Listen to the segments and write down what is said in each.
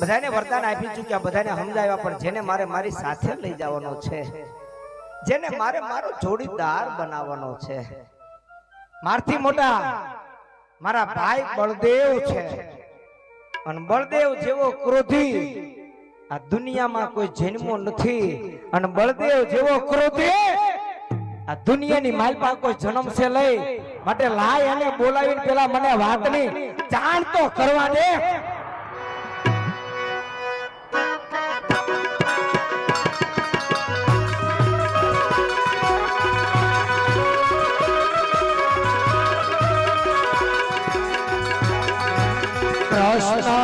બધાને વરદાન આપી ચૂક્યા બધાને સમજાવ્યા, પણ જેને મારે મારી સાથે લઈ જવાનો છે, જેને મારે મારો જોડીદાર બનાવવાનો છે. મારથી મોટા મારા ભાઈ બળદેવ છે. અને બળદેવ જેવો ક્રોધી આ દુનિયામાં કોઈ જન્મો નથી. અને બળદેવ જેવો ક્રોધી આ દુનિયાની માલપા કોઈ જન્મ છે લઈ. માટે લાય અને બોલાવીને પેલા મને વાતની જાણ તો કરવા દે. Arsenal.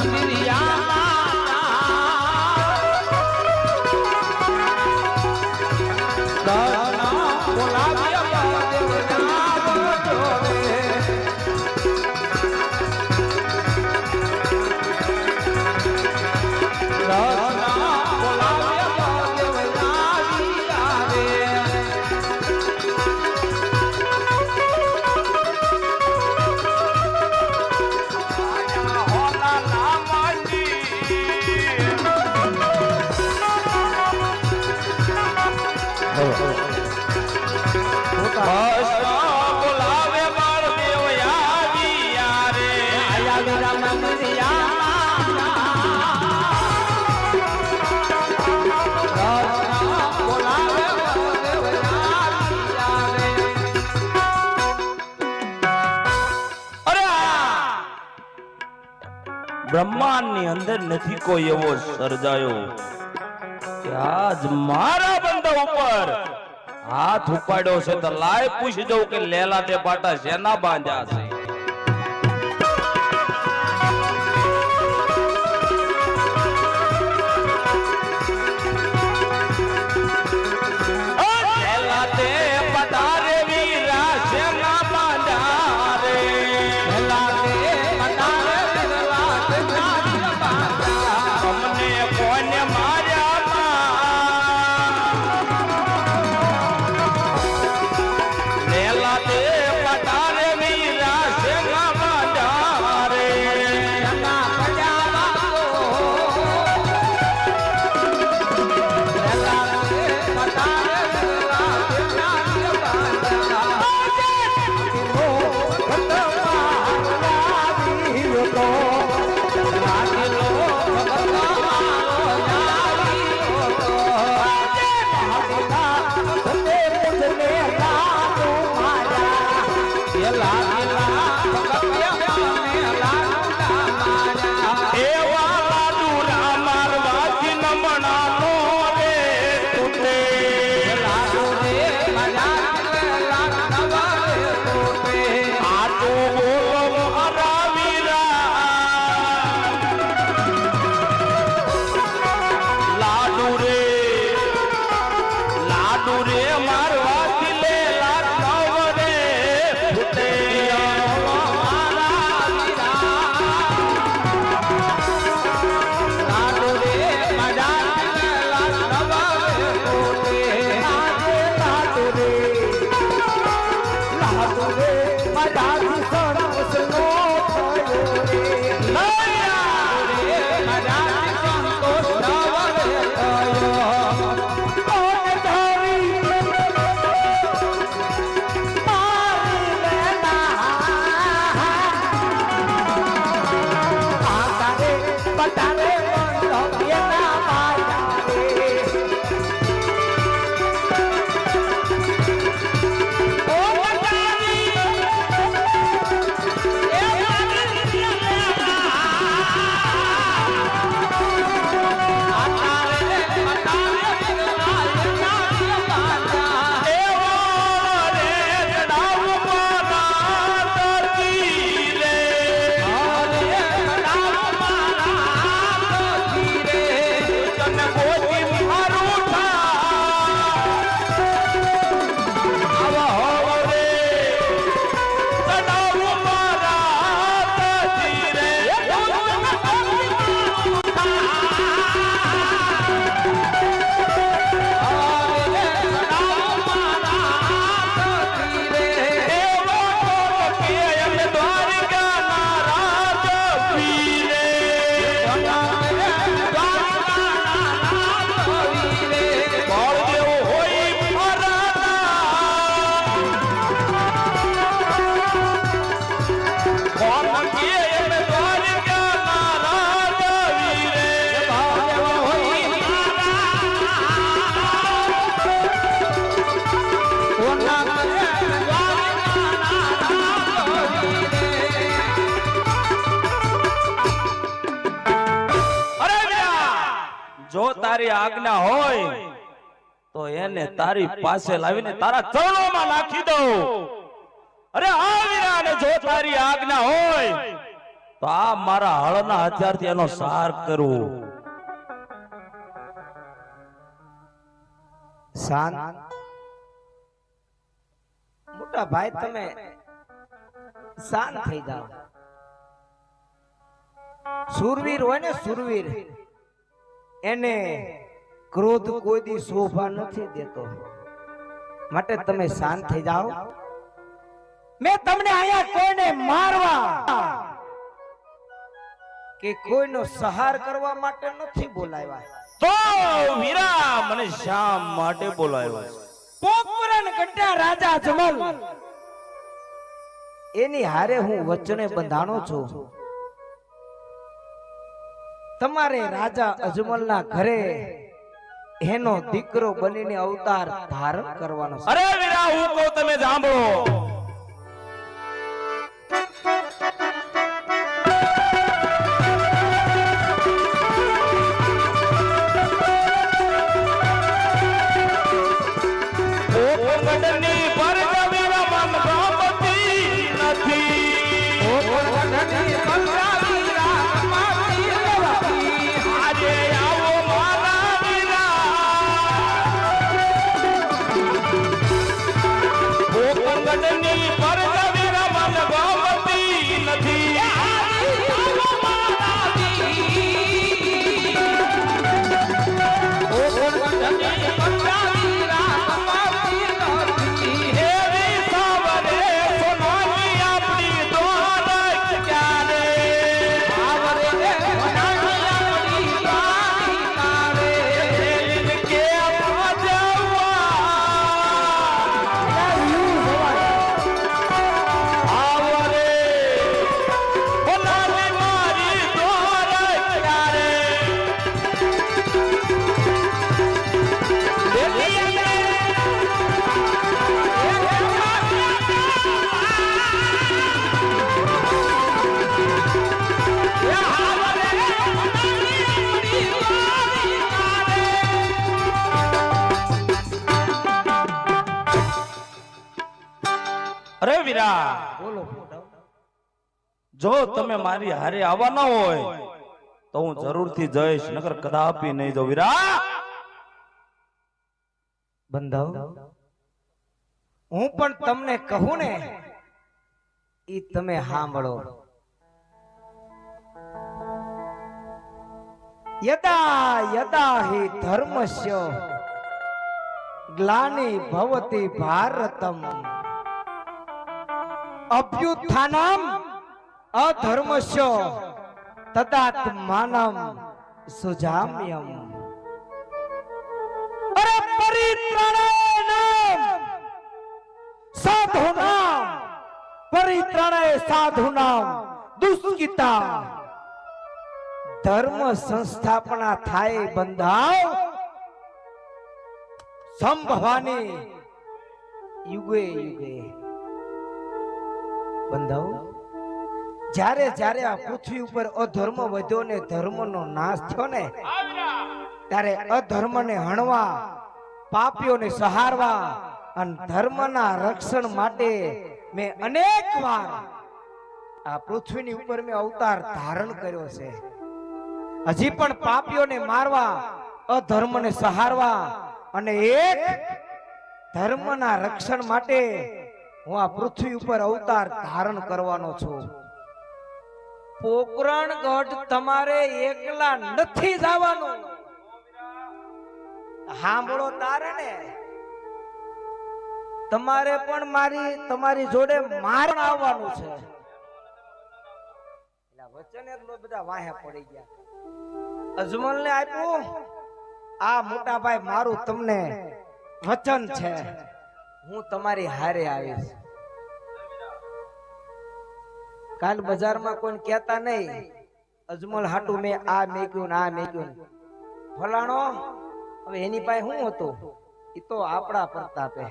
તમે બ્રહ્માંડની અંદર નથી કોઈ એવો સર્જાયો કે આજ મારા બંધા ઉપર હાથ ઉપાડ્યો છે તો લાય પૂછી દઉં કે લેલા તે પાટા શેના બાંધ્યા છે? રે જો તારી આજ્ઞા હોય, તો એને તારી પાસે લાવીને તારા ચરણોમાં નાખી દઉં. અરે આ વીરા જો તારી આજ્ઞા હોય, તો આ મારા હળના હથિયારથી એનો સાર કરું. શાંત. મોટા ભાઈ, તમે શાંત થઈ જાઓ. સુરવીર હોય ને સુરવીર એને ક્રોધ કોઈ દી શોભા નથી દેતો. માટે તમે શાંત થઈ જાઓ. મેં તમને અહીંયા કોઈને મારવા કે કોઈનો સહાર કરવા માટે નથી બોલાવ્યા. તો વીરા મને શા માટે બોલાવ્યો. પોપરણ ગઢા રાજા જમલ. એની હારે હું વચને બંધાણો છું. તમારે રાજા અજમલના ઘરે એનો દીકરો બનીને અવતાર ધારણ કરવાનો અરે વીરા હું કહું તમે સાંભળો ગમતી નથી. અરે વીરા. બોલો જો તમે મારી હારે આવવાના હોય તો હું જરૂરથી જઈશ નગર કદાપી નહીં જો વીરા. બંધાવ હું પણ તમને કહું ને ઈ તમે સાંભળો. યદા યદા હિ ધર્મસ્ય ગ્લાની ભવતી ભારતમ. અભ્યુત્થાનમ અધર્મસ્ય તદાત્માનમ સુજામ્યમ। અરે પરિત્રાણાય સાધુનામ પરિત્રાણાય સાધુનામ દુષ્કિતા ધર્મ સંસ્થાપના થાય બંધાવ, સંભવાની યુગે યુગે। બંધાવ? જ્યારે જ્યારે આ પૃથ્વી ઉપર અધર્મ વધ્યો ને ધર્મનો નાશ થયો ને, ત્યારે અધર્મને હણવા, પાપીઓને સહારવા અને ધર્મના રક્ષણ માટે મેં અનેક વાર આ પૃથ્વીની ઉપર મેં અવતાર ધારણ કર્યો છે. હજી પણ પાપીઓને મારવા, અધર્મને સહારવા અને એક ધર્મના રક્ષણ માટે હું આ પૃથ્વી ઉપર અવતાર ધારણ કરવાનો છું. પોકરણ ગઢ તમારે એકલા નથી જવાનું. સાંભળો તારે ને તમારે પણ મારી તમારી જોડે મારણ આવવાનું છે. વચન એટલો બધા વાહે પડી ગયા. અજમલ ને આપ્યું. આ મોટા ભાઈ મારું તમને વચન છે. હું તમારી હારે આવીશ. કાલ બજારમાં કોઈ કહેતા નહીં, અજમલ હાટુ મેં આ મેક્યું ને આ મેક્યું ફલાણો, હવે એની પાસે શું હતું? એ તો આપણા પ્રતાપે.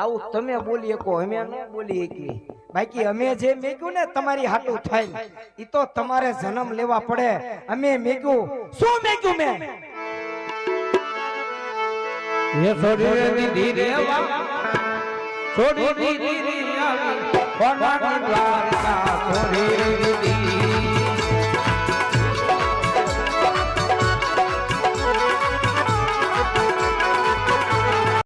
આવું તમે બોલી શકો, અમે ન બોલી શકીએ. બાકી અમે જે મેક્યું ને તમારી હાટું થાય એ તો તમારે જન્મ લેવા પડે. અમે મેક્યું, શું મેક્યું મેં? એ છોડી દીધી રે છોડી દીધી રે દ્વારકા છોડી